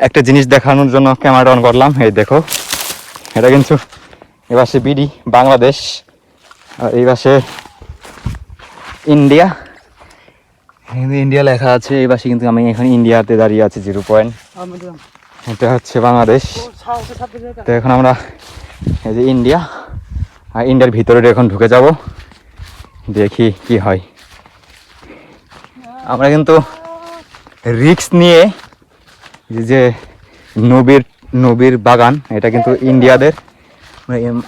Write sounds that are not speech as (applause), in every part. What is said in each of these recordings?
একটা জিনিস দেখানোর জন্য ক্যামেরা অন করলাম। এই দেখো, এটা কিন্তু এপাশে বিডি, বাংলাদেশ, আর এই পাশে ইন্ডিয়া। কিন্তু ইন্ডিয়া লেখা আছে, এই পাশে কিন্তু আমি এখন ইন্ডিয়াতে দাঁড়িয়ে আছি জিরো পয়েন্ট এটা হচ্ছে বাংলাদেশ। তো এখন আমরা এই যে ইন্ডিয়া, আর ইন্ডিয়ার ভিতরে এখন ঢুকে যাব, দেখি কি হয়। আমরা কিন্তু রিক্স নিয়ে যে নবীর নবীর বাগান, এটা কিন্তু ইন্ডিয়াদের।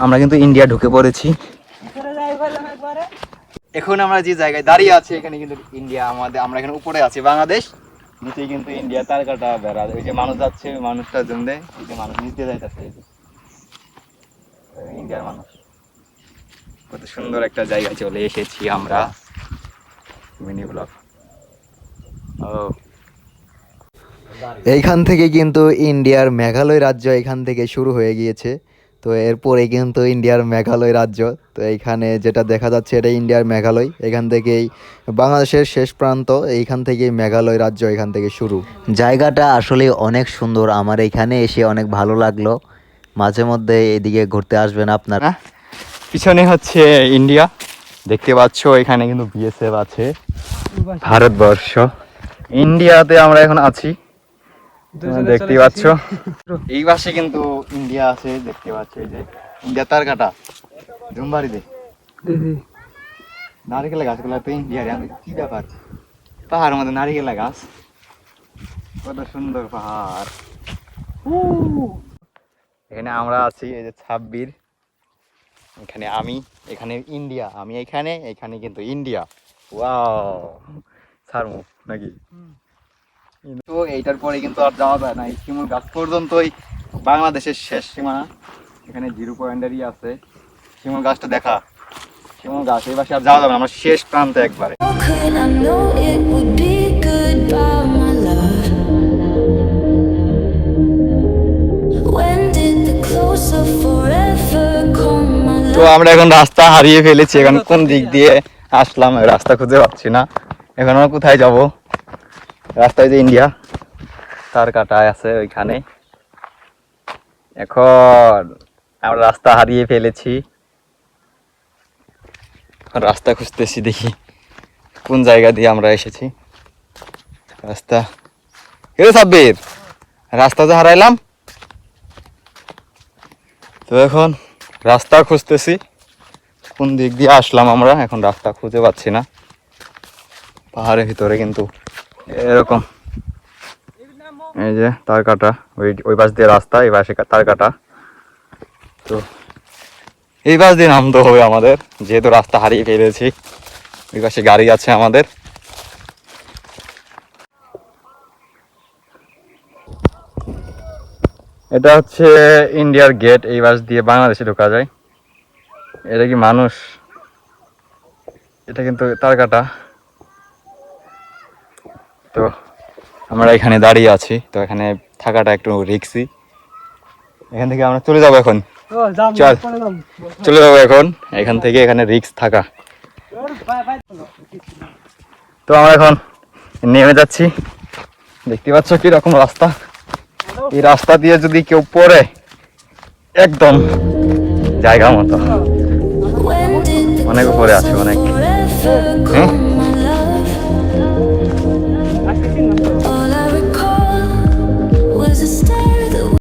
আমরা কিন্তু ইন্ডিয়া ঢুকে পড়েছি। এখন আমরা যে জায়গায় দাঁড়িয়ে আছি, এখানে কিন্তু ইন্ডিয়া আমাদের, আমরা এখানে উপরে আছি, বাংলাদেশ। নিচে কিন্তু ইন্ডিয়া, তার কাটা বেড়া। ওই যে মানুষ যাচ্ছে, ওই মানুষটার জন্য এই যে মানুষ নিচে যাইতেছে। ইন্ডিয়ার মানুষ। কত সুন্দর একটা জায়গায় চলে এসেছি আমরা। মিনি ব্লক ও। এইখান থেকে কিন্তু ইন্ডিয়ার মেঘালয় রাজ্য এখান থেকে শুরু হয়ে গিয়েছে। তো এরপরে কিন্তু ইন্ডিয়ার মেঘালয় রাজ্য। তো এইখানে যেটা দেখা যাচ্ছে এটা ইন্ডিয়ার মেঘালয়। এখান থেকেই বাংলাদেশের শেষ প্রান্ত এইখান থেকেই মেঘালয় রাজ্য এখান থেকে শুরু। জায়গাটা আসলে অনেক সুন্দর। আমার এখানে এসে অনেক ভালো লাগল। মাঝে মধ্যে এদিকে ঘুরতে আসবেন আপনারা। হ্যাঁ পিছনে হচ্ছে ইন্ডিয়া। দেখতে পাচ্ছ এখানে কিন্তু বিএসএফ আছে। ভারতবর্ষ। ইন্ডিয়াতে আমরা এখন আছি। দেখতেই পাচ্ছ। (laughs) এই পাশে কিন্তু ইন্ডিয়া আছে দেখতে পাচ্ছ এই যে। ইন্ডিয়া তার কাটা। জুমবাড়ি দে। নারিকেল গাছগুলো তো ইন্ডিয়ার কি ব্যাপার? পাহাড়ের মধ্যে নারিকেল গাছ। কত সুন্দর পাহাড়। এখানে আমরা আছি এই যে ছাব্বির। এখানে আমি এখানে ইন্ডিয়া আমি এখানে এখানে কিন্তু ইন্ডিয়া। ওয়াও। ছাড়মু নাকি? তো এইটার পরে কিন্তু আর যাওয়া যায় না। গাছ পর্যন্তই বাংলাদেশের শেষ সীমানা। এখানে জিরো পয়েন্টারই আছে। শিমুল গাছটা দেখা। শিমুল গাছ, এই পাশে আর যাওয়া যাবে না। আমরা শেষ প্রান্তে একবারে। তো আমরা এখন রাস্তা হারিয়ে ফেলেছি। এখন কোন দিক দিয়ে আসলাম, রাস্তা খুঁজে পাচ্ছি না। এখন আমরা কোথায় যাব? রাস্তায় যে ইন্ডিয়া, তার কাটায় আছে ওইখানে। এখন আমরা রাস্তা হারিয়ে ফেলেছি। রাস্তা খুঁজতেছি দেখি কোন জায়গা দিয়ে আমরা এসেছি। রাস্তা। এ সাব্বির, রাস্তা যে হারাইলাম। তো এখন রাস্তা খুঁজতেছি, কোন দিক দিয়ে আসলাম আমরা, এখন রাস্তা খুঁজে পাচ্ছি না। পাহাড়ের ভিতরে কিন্তু এরকম। এই যে তার কাটা, ওই ওই পাশ দিয়ে রাস্তা, এই পাশে তার কাটা। তো এই পাশ দিয়ে নামতে হবে আমাদের, যেহেতু রাস্তা হারিয়ে ফেলেছি, ওই পাশে গাড়ি আছে আমাদের। এটা হচ্ছে ইন্ডিয়ার গেট, এই বাস দিয়ে বাংলাদেশে ঢোকা যায়। এটা কি মানুষ? এটা কিন্তু তার কাটা তো আমরা এখানে দাঁড়িয়ে আছি তো এখানে থাকাটা একটু রিক্সি। এখান থেকে আমরা চলে যাব এখন। চল। চলে যাব। এখন। এখান থেকে এখানে রিক্স থাকা। তো আমরা এখন নেমে যাচ্ছি। দেখতে পাচ্ছ কীরকম রাস্তা? এই রাস্তা দিয়ে যদি কেউ পড়ে একদম জায়গা মতো। অনেক উপরে আছে অনেক। হ্যাঁ?